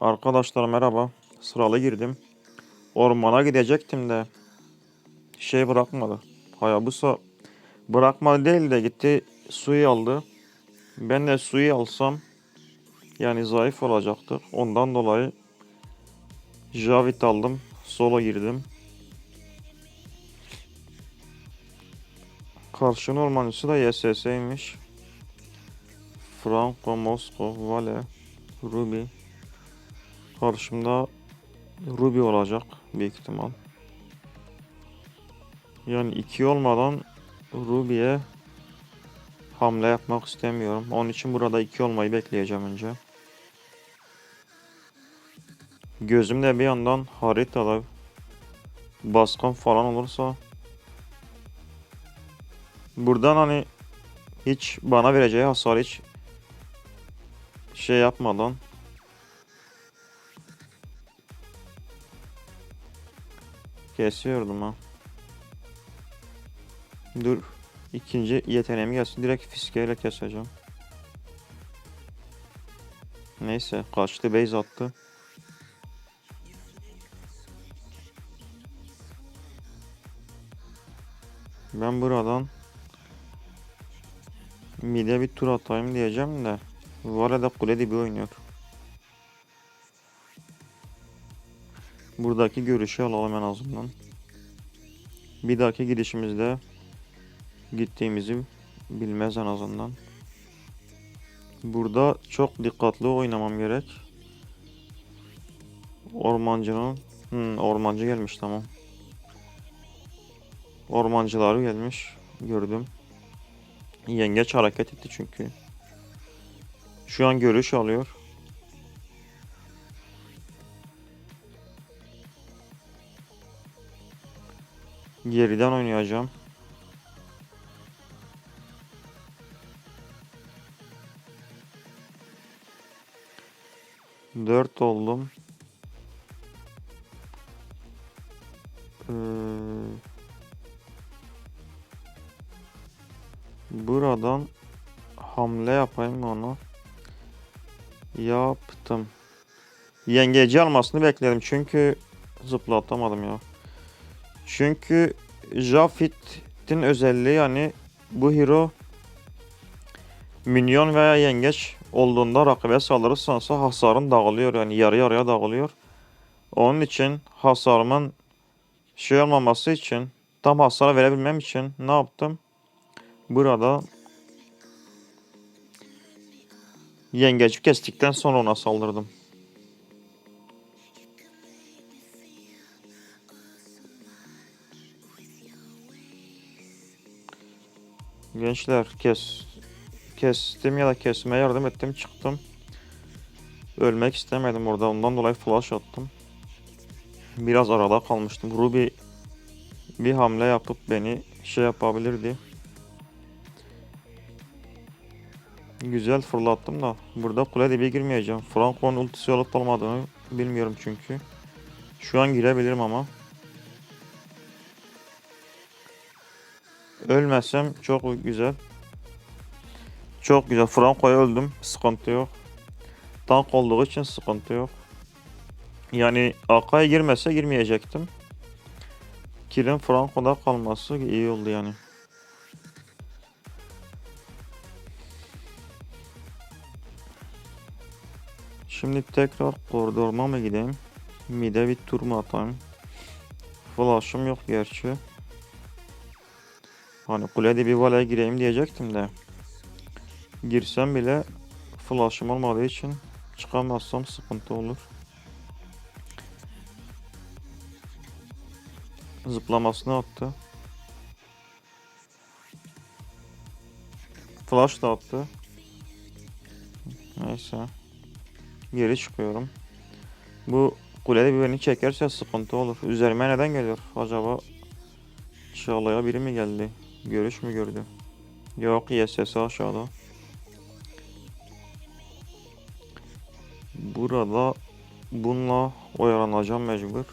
Arkadaşlar merhaba. Sıralı girdim. Ormana gidecektim de şey bırakmadı. Hayabusa bırakmadı değil de gitti suyu aldı. Ben de suyu alsam yani zayıf olacaktır. Ondan dolayı Javit aldım. Solo girdim. Karşının ormancısı da YSS'ymiş. Franco, Moskov, Vale, Ruby. Karşımda Ruby olacak büyük ihtimal. Yani iki olmadan Ruby'ye hamle yapmak istemiyorum. Onun için burada iki olmayı bekleyeceğim önce. Gözümde bir yandan haritada baskın falan olursa buradan hani hiç bana vereceği hasar hiç şey yapmadan Kesiyordum ha. Dur. ikinci yeteneğim gelsin. Direkt fiskeyle keseceğim. Neyse. Kaçtı. Base attı. Ben buradan mide bir tur atayım diyeceğim de Vala'da kule dibi oynuyor. Buradaki görüşü alalım en azından. Bir dahaki gidişimizde gittiğimizi bilmez en azından. Burada çok dikkatli oynamam gerek. Ormancının hmm, ormancı gelmiş tamam. Ormancıları gelmiş gördüm. Yengeç hareket etti çünkü. Şu an görüş alıyor. Geriden oynayacağım. Dört oldum. Ee, buradan hamle yapayım onu. Yaptım. Yengeci almasını bekledim çünkü zıplatamadım ya. Çünkü Jafit'in özelliği yani bu hero minyon veya yengeç olduğunda rakibe saldırırsansa hasarın dağılıyor yani yarı yarıya dağılıyor. Onun için hasarımın şey olmaması için tam hasar verebilmem için ne yaptım? Burada yengeci kestikten sonra ona saldırdım. Gençler kes kestim ya da kesmeye yardım ettim çıktım. Ölmek istemedim orada ondan dolayı flash attım. Biraz arada kalmıştım. Ruby bir hamle yapıp beni şey yapabilirdi. Güzel fırlattım da burada kule dibi girmeyeceğim. Franco'nun ultisi olup olmadığını bilmiyorum çünkü. Şu an girebilirim ama. Ölmezsem çok güzel. Çok güzel. Franco'ya öldüm. Sıkıntı yok. Tank olduğu için sıkıntı yok. Yani Aka'ya girmese girmeyecektim. Kilin Franco'da kalması iyi oldu yani. Şimdi tekrar koridoruma mı gideyim? Mide bir tur mu atayım? Flash'ım yok gerçi. Hani kulede bir valeye gireyim diyecektim de. Girsem bile flash'ım olmadığı için çıkamazsam sıkıntı olur. Zıplamasını attı. Flash da attı. Neyse. Geri çıkıyorum. Bu kulede bir beni çekerse sıkıntı olur. Üzerime neden geliyor? Acaba Çağla'ya biri mi geldi? Görüş mü gördü? Yok YSS aşağıda. Burada bununla oyalanacağım mecbur.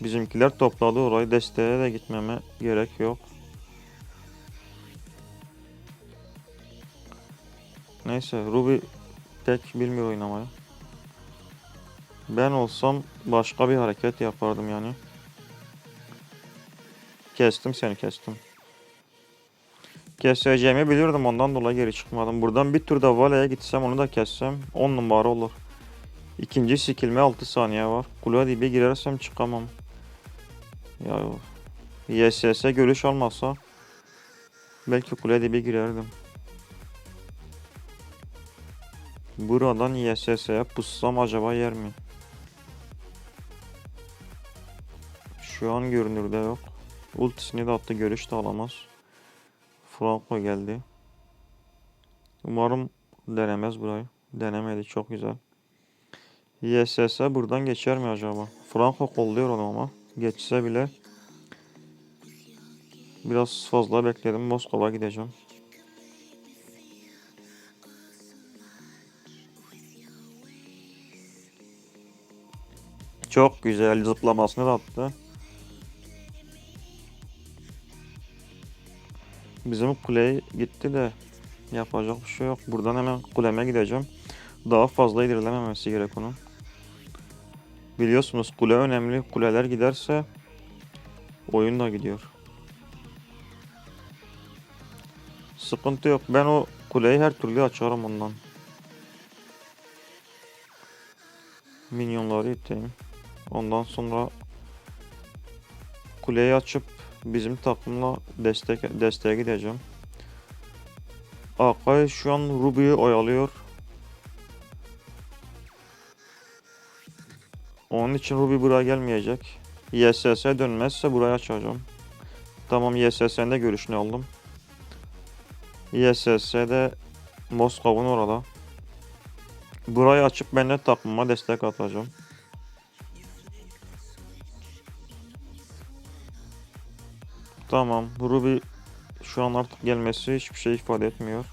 Bizimkiler topladı orayı. Desteğe de gitmeme gerek yok. Neyse Ruby tek bilmiyor oynamayı. Ben olsam başka bir hareket yapardım yani. Kestim seni kestim. Keseceğimi biliyordum ondan dolayı geri çıkmadım. Buradan bir tur da valeye gitsem onu da kessem 10 numara olur. İkinci sikilme 6 saniye var. Kule dibe girersem çıkamam. Ya YSS görüş almasa belki kule dibe girerdim. Buradan YSS'ye pussam acaba yer mi? Şu an görünürde yok. Ultisini de attı görüş de alamaz. Franco geldi. Umarım denemez burayı. Denemedi çok güzel. YSS buradan geçer mi acaba? Franco kolluyor onu ama. Geçse bile biraz fazla bekledim. Moskova gideceğim. Çok güzel zıplamasını da attı. Bizim kuleye gitti de yapacak bir şey yok. Buradan hemen kuleme gideceğim. Daha fazla ilerlememesi gerek onun. Biliyorsunuz kule önemli. Kuleler giderse oyun da gidiyor. Sıkıntı yok. Ben o kuleyi her türlü açarım ondan. Minyonları iteyim. Ondan sonra kuleyi açıp bizim takımla destek desteğe gideceğim. Akay şu an Ruby'yi oyalıyor. Onun için Ruby buraya gelmeyecek. YSS dönmezse buraya açacağım. Tamam YSS'nin de görüşünü aldım. YSS'de Moskova'nın orada. Burayı açıp ben de takımıma destek atacağım. Tamam. Ruby şu an artık gelmesi hiçbir şey ifade etmiyor.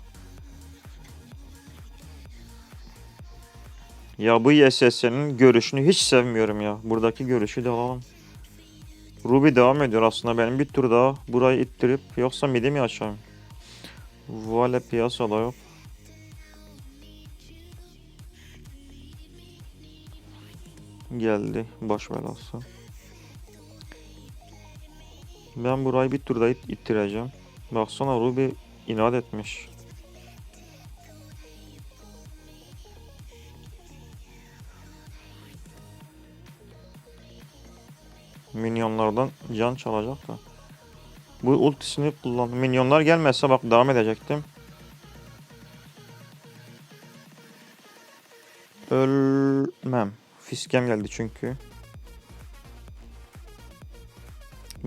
Ya bu YSS'nin görüşünü hiç sevmiyorum ya. Buradaki görüşü de alalım. Ruby devam ediyor aslında. Benim bir tur daha burayı ittirip yoksa midi mi açayım? Vale piyasada yok. Geldi baş belası. Ben burayı bir turda it ittireceğim. Baksana Ruby inat etmiş. Minyonlardan can çalacak da. Bu ultisini kullan. Minyonlar gelmezse bak devam edecektim. Ölmem. Fiskem geldi çünkü.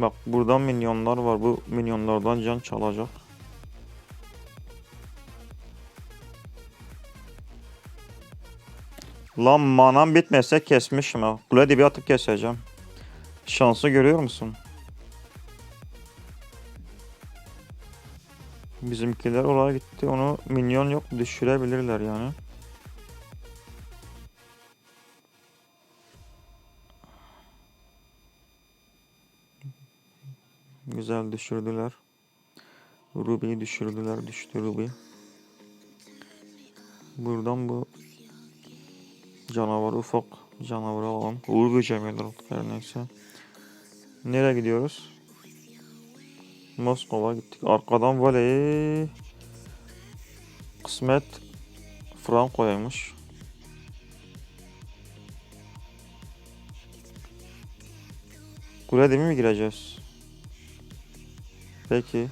Bak buradan minyonlar var. Bu minyonlardan can çalacak. Lan manam bitmese kesmişim ha. Kule dibi atıp keseceğim. Şansı görüyor musun? Bizimkiler oraya gitti. Onu minyon yok düşürebilirler yani. Güzel düşürdüler. Ruby'yi düşürdüler. Düştü Ruby. Buradan bu canavar ufak canavarı alalım. Uğur böceği artık her neyse. Nereye gidiyoruz? Moskova gittik. Arkadan Vale'yi kısmet Franco'yaymış. Kule mi gireceğiz? Peki.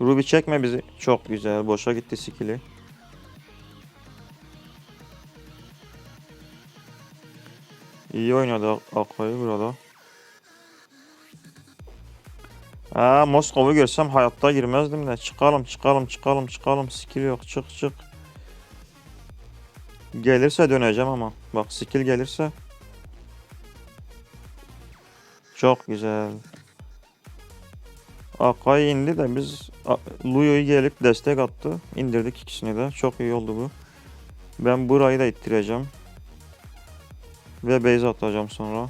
Ruby çekme bizi. Çok güzel. Boşa gitti skill'i. İyi oynadı Akay'ı burada. Aa Moskova'yı görsem hayatta girmezdim de. Çıkalım çıkalım çıkalım çıkalım. Skill yok çık çık. Gelirse döneceğim ama. Bak skill gelirse. Çok güzel. Akay indi de biz Luyo'yu gelip destek attı. İndirdik ikisini de. Çok iyi oldu bu. Ben burayı da ittireceğim. Ve base atacağım sonra.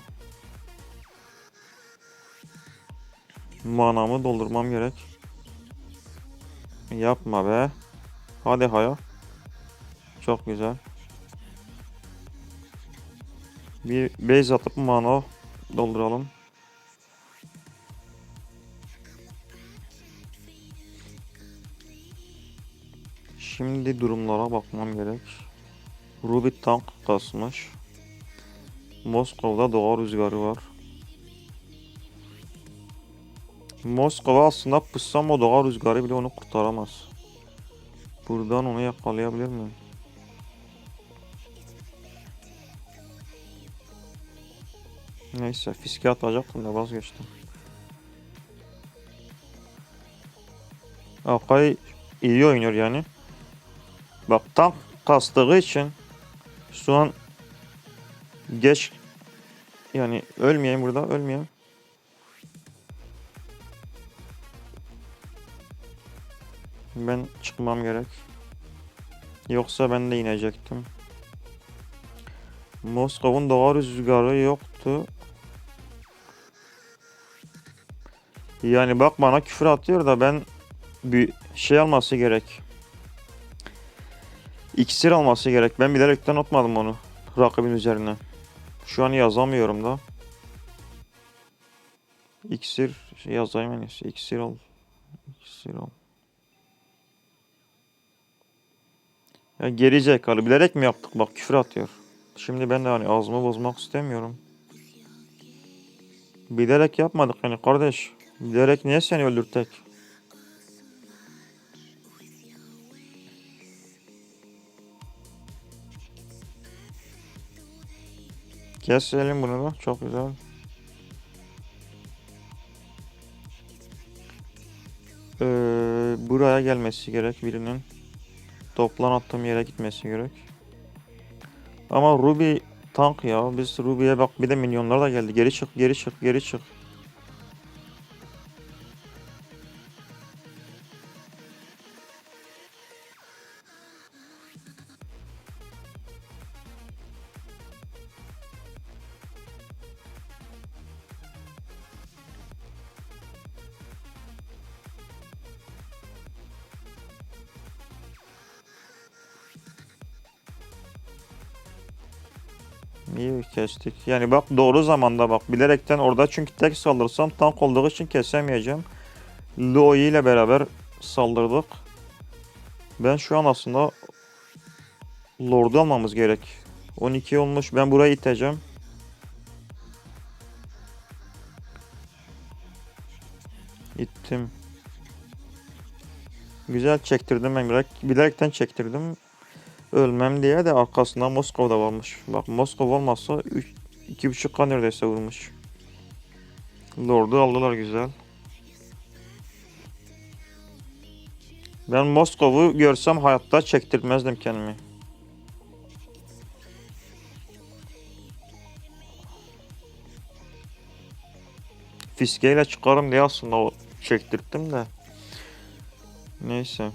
Manamı doldurmam gerek. Yapma be. Hadi haya. Çok güzel. Bir base atıp mana dolduralım. Şimdi durumlara bakmam gerek. Ruby tank kasmış. Moskova'da doğa rüzgarı var. Moskova aslında pıssam o doğa rüzgarı bile onu kurtaramaz. Buradan onu yakalayabilir miyim? Neyse fiske atacaktım da vazgeçtim. Akay iyi oynuyor yani. Bak tank kastığı için şu an geç yani ölmeyeyim burada ölmeyeyim. Ben çıkmam gerek. Yoksa ben de inecektim. Moskova'nın doğa rüzgarı yoktu. Yani bak bana küfür atıyor da ben bir şey alması gerek. İksir alması gerek. Ben bilerekten atmadım onu rakibin üzerine. Şu an yazamıyorum da. İksir yazayım en iyisi. İksir al. İksir al. Ya geri zekalı bilerek mi yaptık bak küfür atıyor. Şimdi ben de hani ağzımı bozmak istemiyorum. Bilerek yapmadık yani kardeş. Bilerek niye seni öldürtek? Keselim bunu da. Çok güzel. Ee, buraya gelmesi gerek birinin. Toplan attığım yere gitmesi gerek. Ama Ruby tank ya. Biz Ruby'ye bak bir de milyonlar da geldi. Geri çık, geri çık, geri çık. Kestik. Yani bak doğru zamanda bak bilerekten orada çünkü tek saldırsam tank olduğu için kesemeyeceğim. Loi ile beraber saldırdık. Ben şu an aslında Lord'u almamız gerek. 12 olmuş. Ben burayı iteceğim. İttim. Güzel çektirdim ben bilerek, bilerekten çektirdim. Ölmem diye de arkasında Moskova'da varmış. Bak Moskova olmazsa 2.5k neredeyse vurmuş. Lord'u aldılar güzel. Ben Moskova'yı görsem hayatta çektirmezdim kendimi. Fiskeyle çıkarım diye aslında o çektirttim de. Neyse.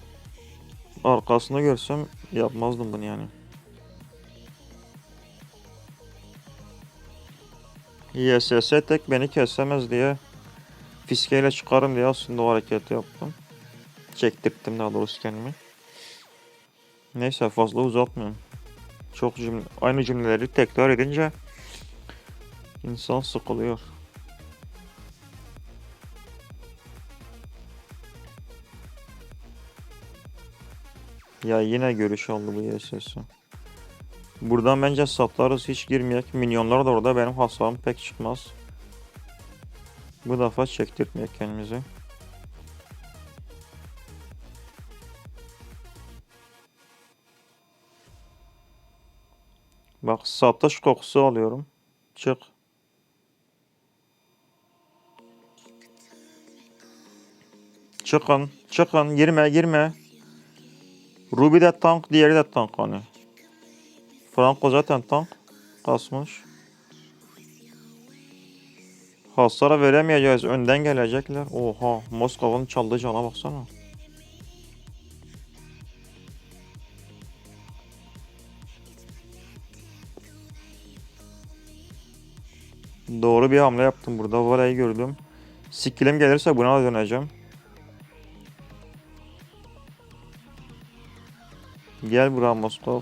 Arkasını görsem yapmazdım bunu yani. ISS tek beni kesemez diye fiskeyle çıkarım diye aslında o hareketi yaptım. Çektirttim daha doğrusu kendimi. Neyse fazla uzatmıyorum. Çok cümle, aynı cümleleri tekrar edince insan sıkılıyor. Ya yine görüş aldı bu YSS. Buradan bence satlarız hiç girmeyek. Minyonlar da orada benim hasarım pek çıkmaz. Bu defa çektirtmeyek kendimizi. Bak satış kokusu alıyorum. Çık. Çıkın. Çıkın. Girme girme. Ruby de tank, diğeri de tank hani. Franco zaten tank kasmış. Hasara veremeyeceğiz. Önden gelecekler. Oha. Moskova'nın çaldığı cana baksana. Doğru bir hamle yaptım burada. Varayı gördüm. Skillim gelirse buna döneceğim. Gel buraya Moskov.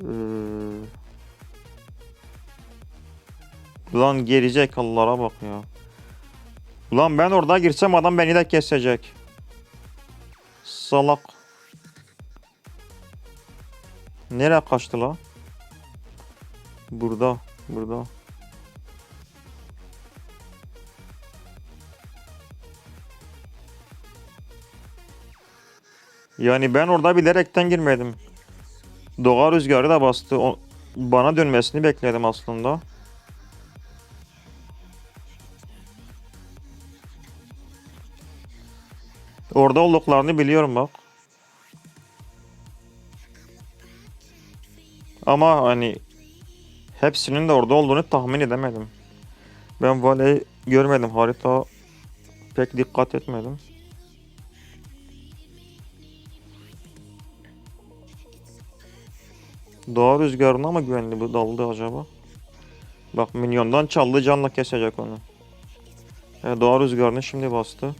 Ee, Ulan gelecek Allah'a bak ya. Ulan ben orada girsem adam beni de kesecek. Salak. Nereye kaçtı la? Burada. Burada. Yani ben orada bilerekten girmedim. Doğa rüzgarı da bastı. O, bana dönmesini bekledim aslında. Orada olduklarını biliyorum bak. Ama hani hepsinin de orada olduğunu tahmin edemedim. Ben Vale'yi görmedim. Harita pek dikkat etmedim. Doğa rüzgarına mı güvenli bu daldı acaba? Bak minyondan çaldı canla kesecek onu. E, doğa rüzgarını şimdi bastı.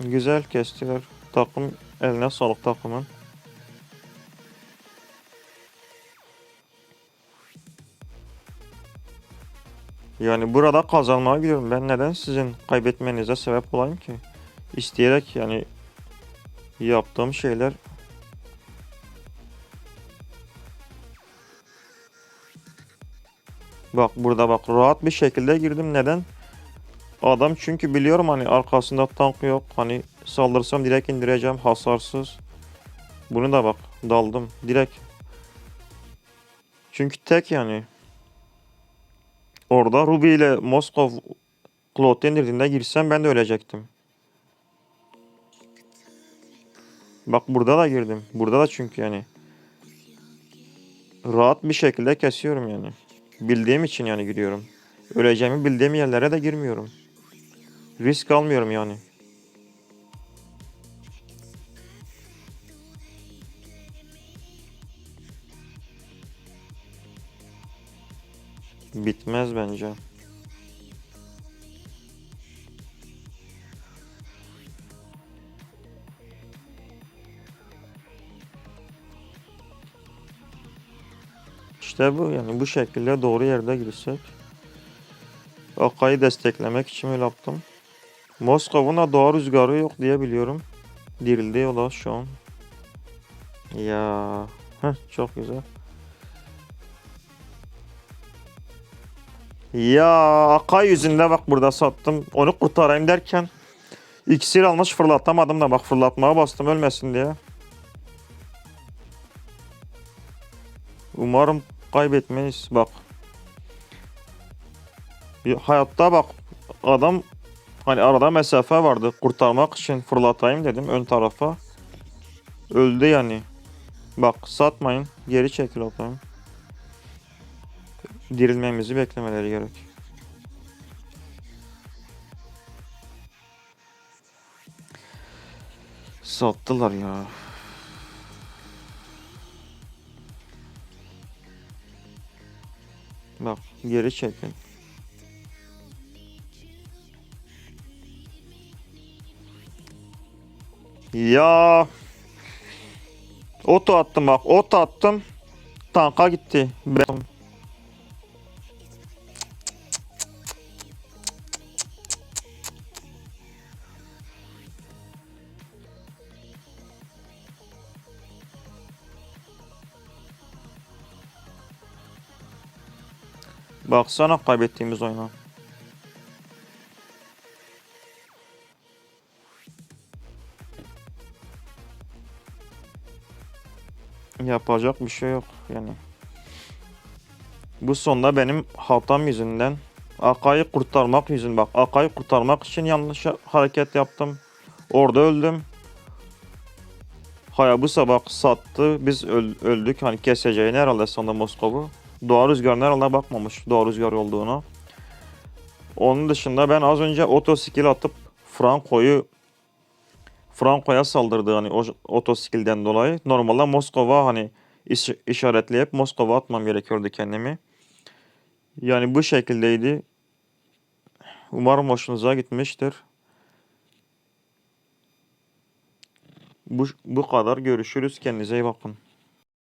Güzel kestiler. Takım eline sağlık takımın. Yani burada kazanmaya gidiyorum. Ben neden sizin kaybetmenize sebep olayım ki? İsteyerek yani yaptığım şeyler Bak burada bak rahat bir şekilde girdim. Neden? Adam çünkü biliyorum hani arkasında tank yok. Hani saldırsam direkt indireceğim hasarsız. Bunu da bak daldım direkt. Çünkü tek yani. Orada Ruby ile Moskov Claude indirdiğinde girsem ben de ölecektim. Bak burada da girdim. Burada da çünkü yani. Rahat bir şekilde kesiyorum yani. Bildiğim için yani giriyorum. Öleceğimi bildiğim yerlere de girmiyorum. Risk almıyorum yani. Bitmez bence. İşte bu yani bu şekilde doğru yerde girsek. Akay'ı desteklemek için öyle yaptım. Moskov'un da doğa rüzgarı yok diye biliyorum. Dirildi o da şu an. Ya, heh, çok güzel. Ya Akay yüzünde bak burada sattım. Onu kurtarayım derken iksir almış fırlatamadım da bak fırlatmaya bastım ölmesin diye. Umarım kaybetmeyiz bak. Hayatta bak adam hani arada mesafe vardı kurtarmak için fırlatayım dedim ön tarafa. Öldü yani. Bak satmayın geri çekil atayım. Dirilmemizi beklemeleri gerek. Sattılar ya. Bak geri çekin. Ya Oto attım bak oto attım Tanka gitti Ben- Baksana kaybettiğimiz oyuna. Yapacak bir şey yok yani. Bu sonda benim hatam yüzünden Akay'ı kurtarmak yüzünden bak Akay'ı kurtarmak için yanlış hareket yaptım. Orada öldüm. Hayabusa bak sattı. Biz öl- öldük. Hani keseceğini herhalde sonunda Moskov'u. Doğa rüzgarına herhalde bakmamış doğa rüzgarı olduğunu. Onun dışında ben az önce oto skill atıp Franco'yu Franco'ya saldırdı hani o oto skill'den dolayı. Normalde Moskova hani iş, işaretleyip Moskova atmam gerekiyordu kendimi. Yani bu şekildeydi. Umarım hoşunuza gitmiştir. Bu, bu kadar görüşürüz. Kendinize iyi bakın.